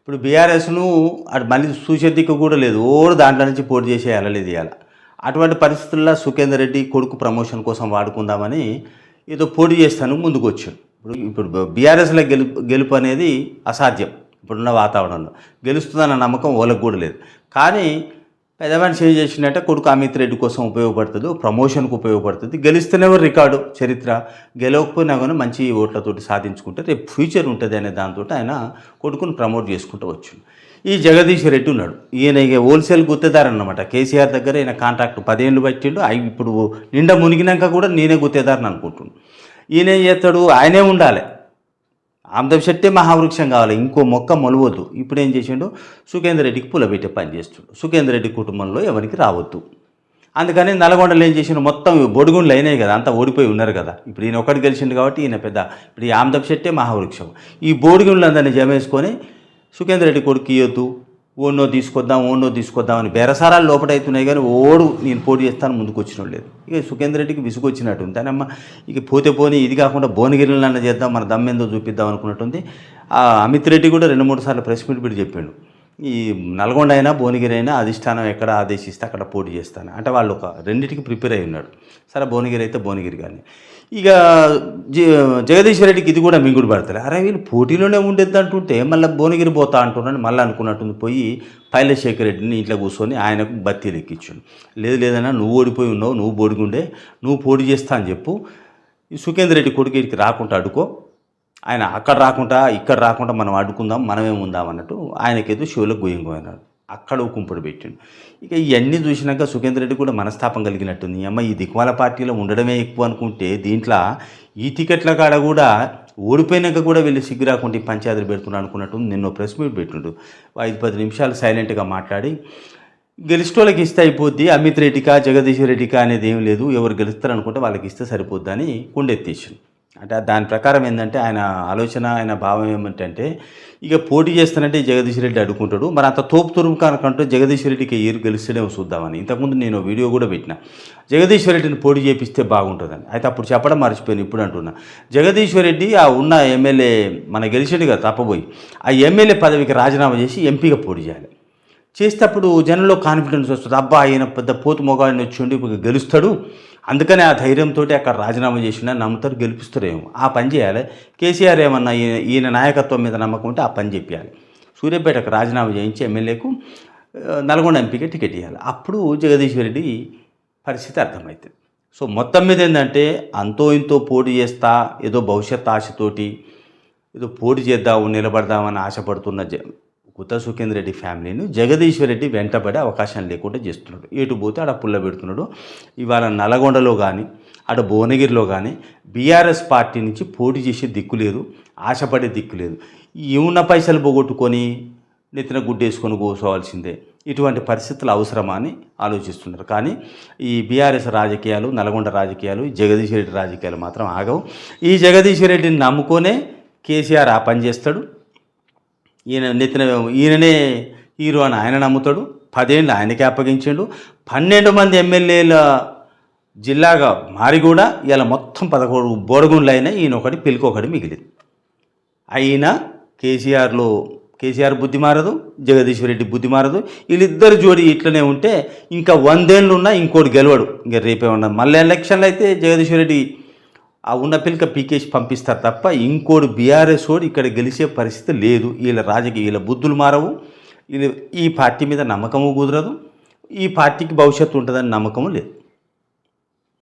ఇప్పుడు బీఆర్ఎస్ను అటు మళ్ళీ చూసే దిక్కు కూడా లేదు. ఓరు దాంట్లో నుంచి పోటీ చేసే వెళ్ళలేదు ఇవాళ. అటువంటి పరిస్థితుల్లో సుఖేందర్ రెడ్డి కొడుకు ప్రమోషన్ కోసం వాడుకుందామని ఏదో పోటీ చేస్తాను ముందుకు వచ్చాడు. ఇప్పుడు ఇప్పుడు బీఆర్ఎస్లో గెలుపు గెలుపు అనేది అసాధ్యం. ఇప్పుడున్న వాతావరణంలో. గెలుస్తుందన్న నమ్మకం వాళ్ళకు కూడా లేదు. కానీ పెద్ద ఏం చేసిందంటే కొడుకు అమిత్ రెడ్డి కోసం ఉపయోగపడుతుంది ప్రమోషన్కు ఉపయోగపడుతుంది. గెలిస్తేనే రికార్డు చరిత్ర. గెలవకపోయినా కానీ మంచి ఓట్లతోటి సాధించుకుంటే రేపు ఫ్యూచర్ ఉంటుంది అనే దాంతో ఆయన కొడుకుని ప్రమోట్ చేసుకుంటూ వచ్చిండు. ఈ జగదీష్ రెడ్డి ఉన్నాడు. ఈయన ఇక హోల్సేల్ గుత్తేదారన్నమాట. కేసీఆర్ దగ్గర ఈయన కాంట్రాక్ట్ పదేళ్ళు పట్టిండు. అవి ఇప్పుడు నిండా మునిగినాక కూడా నేనే గుత్తేదారని అనుకుంటున్నాను ఈయన ఏం చేస్తాడు? ఆయనే ఉండాలి. ఆమ్దం చెట్టే మహావృక్షం కావాలి ఇంకో మొక్క మొలవద్దు. ఇప్పుడు ఏం చేసిండు? సుఖేందర్ రెడ్డికి పులబెట్టే పని చేస్తుండు. సుఖేందర్ రెడ్డి కుటుంబంలో ఎవరికి రావద్దు. అందుకని నల్గొండలో ఏం చేసిండు? మొత్తం బొడుగుండ్లు అయినాయి కదా అంతా ఓడిపోయి ఉన్నారు కదా. ఇప్పుడు ఈయన ఒకటి గెలిచిండు కాబట్టి ఈయన పెద్ద ఇప్పుడు ఈ ఆమ్దం చెట్టే మహావృక్షం. ఈ బోడిగుండ్లందరినీ జమేసుకొని సుఖేందర్ రెడ్డి కొడుకు ఇవ్వద్దు ఓనో తీసుకొద్దాం ఓనో తీసుకొద్దాం అని బేరసారాలు లోపటవుతున్నాయి కానీ ఓడు నేను పోటీ చేస్తాను ముందుకు వచ్చిన లేదు. ఇక సుఖేందర్ రెడ్డికి విసుగు ఉంది అమ్మ ఇక పోతే పోనీ ఇది కాకుండా భువనగిరిలన్నా చేద్దాం మన దమ్మేందో చూపిద్దాం అనుకున్నట్టుంది. ఆ అమిత్ రెడ్డి కూడా రెండు మూడు సార్లు ప్రెస్ మీట్ పెట్టి చెప్పాడు. ఈ నల్గొండ అయినా భువనగిరి అయినా అధిష్టానం ఎక్కడ ఆదేశిస్తే అక్కడ పోటీ చేస్తాను. అంటే వాళ్ళు ఒక రెండింటికి ప్రిపేర్ అయి ఉన్నాడు. సరే భువనగిరి అయితే భువనగిరి కానీ. ఇక జ జగదీశ్వర రెడ్డికి ఇది కూడా మింగుడు పడతారు అరే వీళ్ళు పోటీలోనే ఉండేది అంటుంటే మళ్ళీ భువనగిరి పోతా అంటున్నాను మళ్ళీ అనుకున్నట్టుంది. పోయి పైలశేఖర్ రెడ్డిని ఇంట్లో కూర్చొని ఆయనకు బత్తీలు ఎక్కించాడు. లేదు లేదన్నా నువ్వు ఓడిపోయి ఉన్నావు నువ్వు బోడిగుండే నువ్వు పోటీ చేస్తా అని చెప్పు. ఈ సుఖేందర్ రెడ్డి కొడుకు ఇక్కడికి రాకుండా అడుకో ఆయన అక్కడ రాకుండా ఇక్కడ రాకుండా మనం అడ్డుకుందాం మనమే ఉందాం అన్నట్టు ఆయనకేదో షోలో గోయింగ్ అన్నాడు అక్కడ కుంపుడు పెట్టిండు. ఇక ఇవన్నీ చూసినాక సుఖేందర్ రెడ్డి కూడా మనస్తాపం కలిగినట్టుంది. అమ్మ ఈ దిక్మాల పార్టీలో ఉండడమే ఎక్కువ అనుకుంటే దీంట్లో ఈ టికెట్ల కాడ కూడా ఓడిపోయినాక కూడా వెళ్ళి సిగ్గు రాకుండా పంచాయతీలు పెడుతున్నాడు అనుకున్నట్టు నిన్న ప్రెస్ మీట్ పెట్టిండు. ఐదు పది నిమిషాలు సైలెంట్గా మాట్లాడి గెలిస్టోళ్ళకి ఇస్తే అయిపోద్ది అమిత్ రెడ్డికా జగదీశ్వర్ రెడ్డికా అనేది ఏం లేదు. ఎవరు గెలుస్తారు అనుకుంటే వాళ్ళకి ఇస్తే సరిపోద్ది అని కుండెత్తేసిండు. అంటే దాని ప్రకారం ఏంటంటే ఆయన ఆలోచన ఆయన భావం ఏమిటంటే ఇక పోటీ చేస్తానంటే జగదీష్ రెడ్డి అడుగుకుంటాడు. మరి అంత తోపు తురుము కనుకంటే జగదీష్ రెడ్డికి ఏరు గెలిస్తేనే చూద్దామని ఇంతకుముందు నేను వీడియో కూడా పెట్టిన. జగదీశ్వర్ రెడ్డిని పోటీ చేపిస్తే బాగుంటుందని. అయితే అప్పుడు చెప్పడం మర్చిపోయాను ఇప్పుడు అంటున్నా. జగదీశ్వర రెడ్డి ఆ ఉన్న ఎమ్మెల్యే మన గెలిచాడు కదా తప్పబోయి ఆ ఎమ్మెల్యే పదవికి రాజీనామా చేసి ఎంపీగా పోటీ చేయాలి. చేసేటప్పుడు జనంలో కాన్ఫిడెన్స్ వస్తుంది. అబ్బా ఆయన పెద్ద పోతు మొగాడిని వచ్చి ఉండి గెలుస్తాడు. అందుకని ఆ ధైర్యంతో అక్కడ రాజీనామా చేసినా నమ్ముతారు గెలిపిస్తారేమో. ఆ పని చేయాలి. కేసీఆర్ ఏమన్నా ఈయన ఈయన నాయకత్వం మీద నమ్మకం ఉంటే ఆ పని చెప్పాలి. సూర్యాపేటకు రాజీనామా చేయించి ఎమ్మెల్యేకు నల్గొండ ఎంపీకి టికెట్ ఇవ్వాలి అప్పుడు జగదీశ్వర్ రెడ్డి పరిస్థితి అర్థమవుతుంది సో మొత్తం మీద ఏంటంటే అంతో ఇంతో పోటీ చేస్తా ఏదో భవిష్యత్ ఆశతోటి ఏదో పోటీ చేద్దాము నిలబడదామని ఆశపడుతున్న జ కుత సుఖేంద్ర రెడ్డి ఫ్యామిలీని జగదీశ్వర్ రెడ్డి వెంటబడే అవకాశం లేకుండా చేస్తున్నాడు. ఎటు పోతే ఆడ పుల్ల పెడుతున్నాడు. ఇవాళ నల్గొండలో కానీ అటు భువనగిరిలో కానీ బీఆర్ఎస్ పార్టీ నుంచి పోటీ చేసే దిక్కు లేదు ఆశపడే దిక్కు లేదు. ఈ ఉన్న పైసలు పోగొట్టుకొని నెత్తిన గుడ్డేసుకొని కూర్చోవాల్సిందే. ఇటువంటి పరిస్థితులు అవసరమా అని ఆలోచిస్తున్నారు. కానీ ఈ బీఆర్ఎస్ రాజకీయాలు నల్గొండ రాజకీయాలు ఈ జగదీశ్వర రెడ్డి రాజకీయాలు మాత్రం ఆగవు. ఈ జగదీశ్వర రెడ్డిని నమ్ముకొనే కేసీఆర్ ఆ పని చేస్తాడు. ఈయన నెత్తిన ఈయననే హీరో అని ఆయన నమ్ముతాడు. పదేళ్ళు ఆయనకే అప్పగించాడు. పన్నెండు మంది ఎమ్మెల్యేల జిల్లాగా మారి కూడా ఇలా మొత్తం పదకొండు బోడగుండ్లు అయినా ఈయన ఒకటి పిలికి ఒకటి మిగిలింది. అయినా కేసీఆర్లో కేసీఆర్ బుద్ధి మారదు జగదీశ్వర రెడ్డి బుద్ధి మారదు. వీళ్ళిద్దరు జోడి ఇట్లనే ఉంటే ఇంకా వందేళ్ళు ఉన్నా ఇంకోటి గెలవడు. ఇంకా రేపే ఉండదు మళ్ళీ ఎలక్షన్లు అయితే జగదీశ్వర రెడ్డి ఆ ఉన్న పిల్లక పీకేసి పంపిస్తారు తప్ప ఇంకోడు బీఆర్ఎస్ ఓడి ఇక్కడ గెలిచే పరిస్థితి లేదు. వీళ్ళ రాజకీయ వీళ్ళ బుద్ధులు మారవు. వీళ్ళ ఈ పార్టీ మీద నమ్మకము కుదరదు. ఈ పార్టీకి భవిష్యత్తు ఉంటుందని నమ్మకము లేదు.